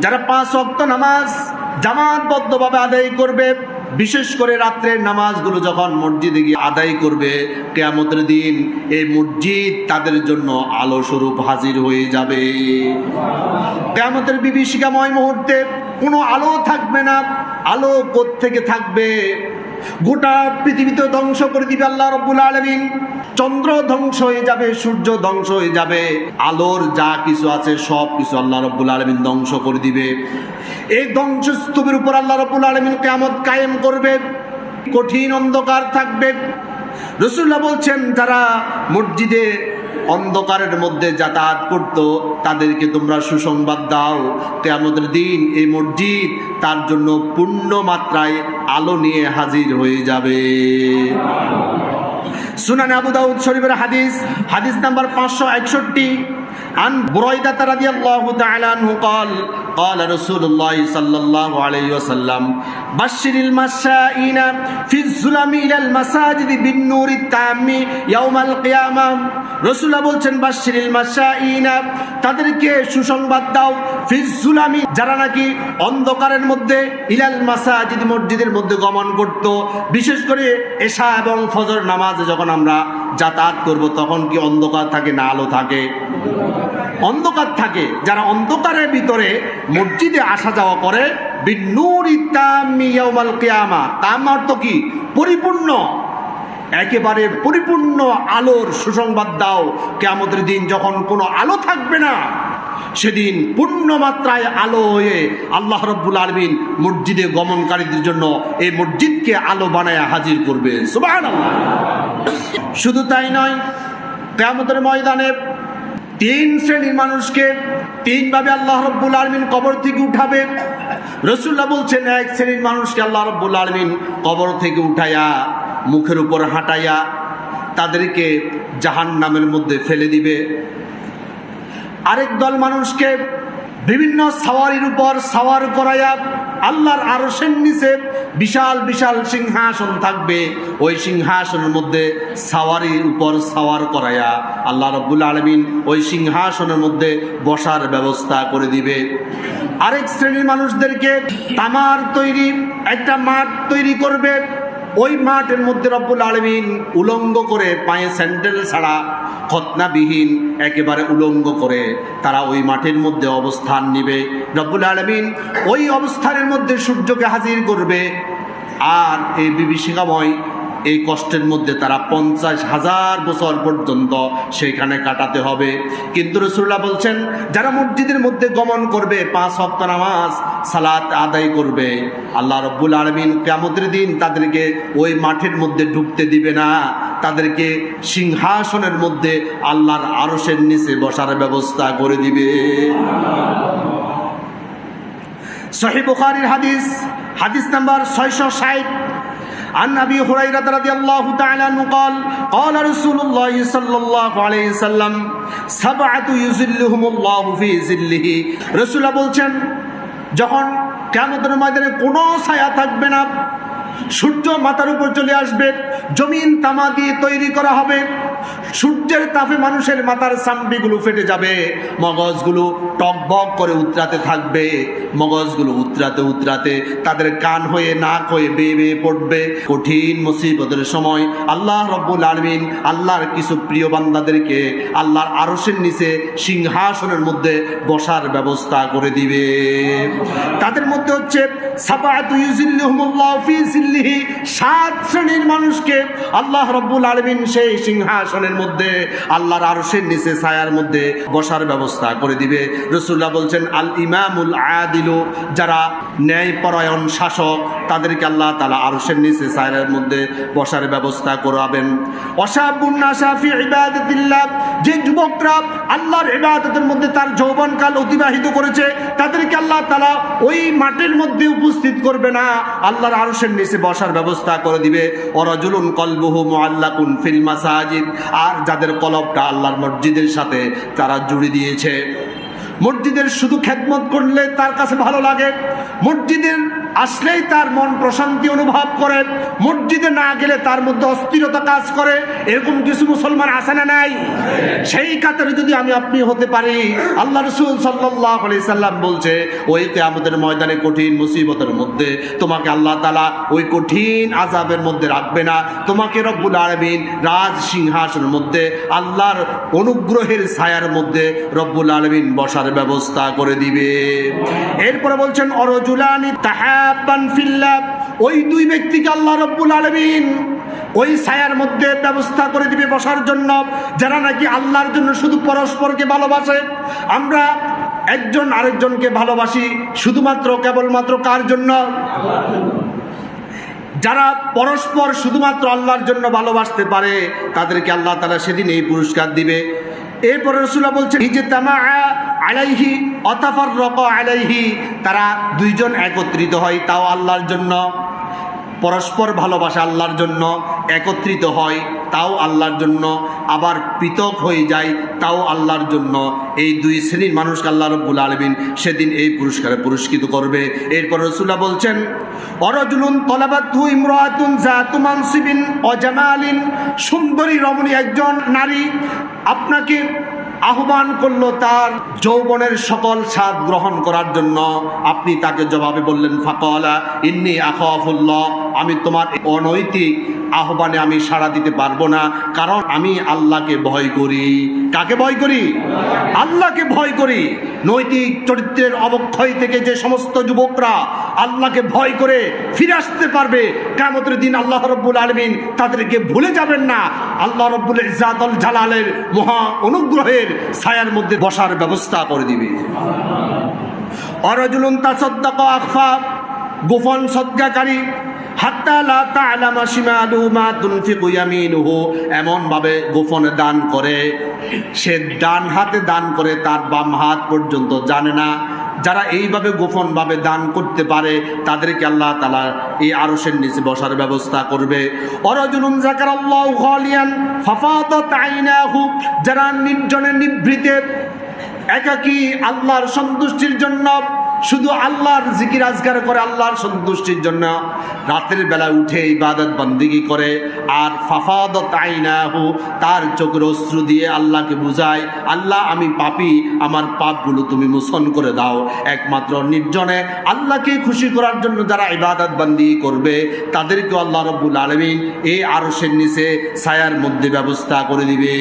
যারা পাঁচ অক্ত নামাজ জামাতবদ্ধভাবে আদায় করবে, বিশেষ করে রাত্রের নামাজগুলো যখন মসজিদে গিয়ে আদায় করবে, কেয়ামতের দিন এই মসজিদ তাদের জন্য আলো স্বরূপ হাজির হয়ে যাবে। কেয়ামতের বিভীষিকাময় মুহূর্তে কোনো আলো থাকবে না, আলো থেকে থাকবে? গোটা পৃথিবীতে ধ্বংস করে দিবে আল্লাহ রব্বুল আলমিন। চন্দ্র ধ্বংস হয়ে যাবে, সূর্য ধ্বংস হয়ে যাবে, আলোর যা কিছু আছে সব কিছু আল্লাহ রব্বুল আলমিন ধ্বংস করে দিবে। এই ধ্বংসস্তূপের উপর আল্লাহ রব্বুল আলমিন কেমন কায়েম করবে, কঠিন অন্ধকার থাকবে। রসুল্লাহ বলছেন, যারা মসজিদে অন্ধকারের মধ্যে যাতায়াত করত, তাদেরকে তোমরা সুসংবাদ দাও। কেয়ামতের দিন এই মসজিদ তার জন্য পূর্ণ মাত্রায় আলো নিয়ে হাজির হয়ে যাবে। সুনান আবু দাউদ শরীফের হাদিস হাদিস নাম্বার পাঁচশো একষট্টি। عن بريدة رضي الله تعالى عنه قال قال رسول الله صلى الله عليه وسلم بشر المشائين في الظلم إلى المساجد بالنور التام يوم القيامة রসুল্লাহ বলছেন বাশিরিল মাশাইনা তাদেরকে সুসংবাদ দাও ফিজুলামি যারা নাকি অন্ধকারের মধ্যে ইলাল মাসাজিদ মসজিদের মধ্যে গমন করত বিশেষ করে এশা এবং ফজর নামাজে যখন আমরা যাতায়াত করব তখন কি অন্ধকার থাকে না আলো থাকে অন্ধকার থাকে, যারা অন্ধকারের ভিতরে মসজিদে আসা যাওয়া করে কিয়ামা। কি? পরিপূর্ণ। একেবারে পরিপূর্ণ আলোর সুসংবাদ দাও। কেমতের দিন যখন কোনো আলো থাকবে না, সেদিন পূর্ণ মাত্রায় আলো হয়ে আল্লাহ রব্বুল আলমিন মসজিদে গমনকারীদের জন্য এই মসজিদকে আলো বানায় হাজির করবে। শুধু তাই নয় কেমতের ময়দানে তিন শ্রেণির মানুষকে তিনভাবে আল্লাহ রব্বুল আলমিন কবর থেকে উঠাবে। রসুল্লাহ বলছেন, এক শ্রেণির মানুষকে আল্লাহ রব্বুল আলমিন কবর থেকে উঠাইয়া মুখের উপর হাঁটাইয়া তাদেরকে জাহান নামের মধ্যে ফেলে দিবে। আরেক দল মানুষকে বিভিন্ন সাওয়ারির উপর সাওয়ার করাইয়া আল্লাহর আরশের নিচে বিশাল বিশাল সিংহাসন থাকবে। ওই সিংহাসনের মধ্যে সাওয়ারির উপর সাওয়ার করাইয়া আল্লাহ রব্বুল আলমিন ওই সিংহাসনের মধ্যে বসার ব্যবস্থা করে দিবে। আরেক শ্রেণির মানুষদেরকে তামার তৈরি, একটা মাঠ তৈরি করবে। ওই মাঠের মধ্যে রব্বুল আলমিন উলঙ্গ করে পায়ে স্যান্ডেল ছাড়া খতনাবিহীন একেবারে উলঙ্গ করে তারা ওই মাঠের মধ্যে অবস্থান নিবে। রব্বুল আলমিন ওই অবস্থানের মধ্যে সূর্যকে হাজির করবে। আর এই বিভীষিকাময় এই কষ্টের মধ্যে তারা পঞ্চাশ হাজার বছর পর্যন্ত সেখানে কাটাতে হবে। কিন্তু রসুল্লাহ বলছেন, যারা মসজিদের মধ্যে গমন করবে, পাঁচ হপ্তাহ নামাজ সালাত আদায় করবে, আল্লাহ রব্বুল আলমিন কেমতের দিন তাদেরকে ওই মাঠের মধ্যে ঢুকতে দিবে না। তাদেরকে সিংহাসনের মধ্যে আল্লাহর আরসের নিচে বসার ব্যবস্থা করে দিবে। সহি বুখারির হাদিস হাদিস নাম্বার ছয়শো ষাট عن ابي هريره رضي الله تعالى عنه قال قال رسول الله صلى الله عليه وسلم سبعه يذلهم الله في ظله রসুল বলছেন যখন কিয়ামতের ময়দানে কোনো ছায়া থাকবে না সূর্য মাথার উপর চলে আসবে জমিন তামা দিয়ে তৈরি করা হবে সূর্যের তাপে মানুষের মাথার চামড়িগুলো ফেটে যাবে। মগজগুলো টকবক করে উতরাতে থাকবে। মগজগুলো উতরাতে উতরাতে তাদের কান হয়ে নাক হয়ে বেয়ে বেয়ে পড়বে। কঠিন মুসিবতের সময় আল্লাহ রব্বুল আলমিন আল্লাহর কিছু প্রিয় বান্দাদেরকে আল্লাহর আরসের নিচে সিংহাসনের মধ্যে বসার ব্যবস্থা করে দিবে। তাদের মধ্যে হচ্ছে সাত শ্রেণির মানুষকে আল্লাহ রব্বুল আলমিন সেই সিংহাসনের মধ্যে, আল্লাহর আরশের নিচে ছায়ার মধ্যে বসার ব্যবস্থা করে দিবে। রসুল্লাহ বলছেন, আল ইমামুল আদিলু যারা ন্যায়পরায়ণ শাসক, তাদেরকে আল্লাহ তালা আরশের নিচে ছায়ার মধ্যে বসার ব্যবস্থা করাবেন। অসাবুন্নাসাফি ইবাদতিল্লাহ, যে যুবকরা আল্লাহর ইবাদতের মধ্যে তার যৌবনকাল অতিবাহিত করেছে, তাদেরকে আল্লাহ তালা ওই মাঠের মধ্যে উপস্থিত করবে না। আল্লাহর আরশের নিচে বসার ব্যবস্থা করে দিবে। অরজুলুন কলবহু মোয়াল্লাকুন ফিল মাসাজিদ আর যাদের কলবটা আল্লাহর মসজিদের সাথে তারা জুড়ে দিয়েছে। মসজিদের শুধু খেদমত করলে তার কাছে ভালো লাগে। মসজিদের আসলেই তার মন প্রশান্তি অনুভব করে। মসজিদে না গেলে তার মধ্যে অস্থিরতা কাজ করে। এরকম কিছু মুসলমান আছে না নাই? সেই কাতারে যদি আমি আপনি হতে পারি, আল্লাহ রসুল সাল্লাম বলছে, ওই আমাদের ময়দানে কঠিন মুসিবতের মধ্যে তোমাকে আল্লাহ তালা ওই কঠিন আজাবের মধ্যে রাখবে না। তোমাকে রব্বুল আলমিন রাজ সিংহাসনের মধ্যে, আল্লাহর অনুগ্রহের ছায়ার মধ্যে রব্বুল আলমিন বসার ব্যবস্থা করে দিবে। এরপরে বলছেন, অরজুলানি ওই দুই ব্যক্তিকে আল্লাহ রব্বুল আলমিন ওই ছায়ার মধ্যে ব্যবস্থা করে দিবে বসার জন্য, যারা নাকি আল্লাহর জন্য শুধু পরস্পরকে ভালোবাসে। আমরা একজন আরেকজনকে ভালোবাসি শুধুমাত্র, কেবলমাত্র কার জন্য? যারা পরস্পর শুধুমাত্র আল্লাহর জন্য ভালোবাসতে পারে, তাদেরকে আল্লাহ তারা সেদিন এই পুরস্কার দিবে। এরপরে রসুল্লাহ বলছেন যে তামা আলাইহি অতাফার রক আলাইহি, তারা দুইজন একত্রিত হয়, তাও আল্লাহর জন্য। পরস্পর ভালোবাসা আল্লাহর জন্য একত্রিত হয়, তাও আল্লাহর জন্য। আবার পৃথক হয়ে যায়, তাও আল্লাহর জন্য। এই দুই শ্রেণির মানুষকে আল্লাহ রব্বুল আলমিন সেদিন এই পুরস্কারে পুরস্কৃত করবে। এরপর রসুল্লাহ বলছেন, অরজুলুন তলাবাতু ইমরাতুন জাতু মানসিবিন অজামালিন। সুন্দরী রমণী একজন নারী, আপনাকে আহ্বান করল তার যৌবনের সকল স্বাদ গ্রহণ করার জন্য। আপনি তাকে জবাবে বললেন, ফাকলা ইন্নি আখাফুল্লাহ, আমি তোমার অনৈতিক আহ্বানে আমি সাড়া দিতে পারব না, কারণ আমি আল্লাহকে ভয় করি। কাকে ভয় করি? আল্লাহকে ভয় করি। নৈতিক চরিত্রের অবক্ষয় থেকে যে সমস্ত যুবকরা আল্লাহকে ভয় করে ফিরে আসতে পারবে। কেমতের দিন আল্লাহ রব্বুল আলমিন তাদেরকে ভুলে যাবেন না। আল্লাহ রব্বুল ইজাদল জালালের মহা অনুগ্রহের ছায়ার মধ্যে বসার ব্যবস্থা করে দিবে। অরজুলুন তাসদ্দাক আখফা, গোপন সদ্গাকারী এমন ভাবে গোপনে দান করে। সে ডান হাতে দান করে, তার বাম হাত পর্যন্ত জানে না। যারা এইভাবে গোপনভাবে দান করতে পারে, তাদেরকে আল্লাহ তালা এই আরসের নিচে বসার ব্যবস্থা করবে। যারা নির্জনে নিভৃতে, একাকি আল্লাহর সন্তুষ্টির জন্য শুধু আল্লাহর জিকির আজগার করে আল্লাহর সন্তুষ্টির জন্য রাতের বেলা উঠে ইবাদত বন্দিগি করে, আর ফাফাদত আইনাহু, তার চোখের অশ্রু দিয়ে আল্লাহকে বুঝায়, আল্লাহ, আমি পাপি, আমার পাপগুলো তুমি মোচন করে দাও। একমাত্র নির্জনে আল্লাহকে খুশি করার জন্য যারা ইবাদত বন্দি করবে তাদেরকে আল্লাহ রব্বুল আলমিন এই আরসের নিচে ছায়ার মধ্যে ব্যবস্থা করে দিবে।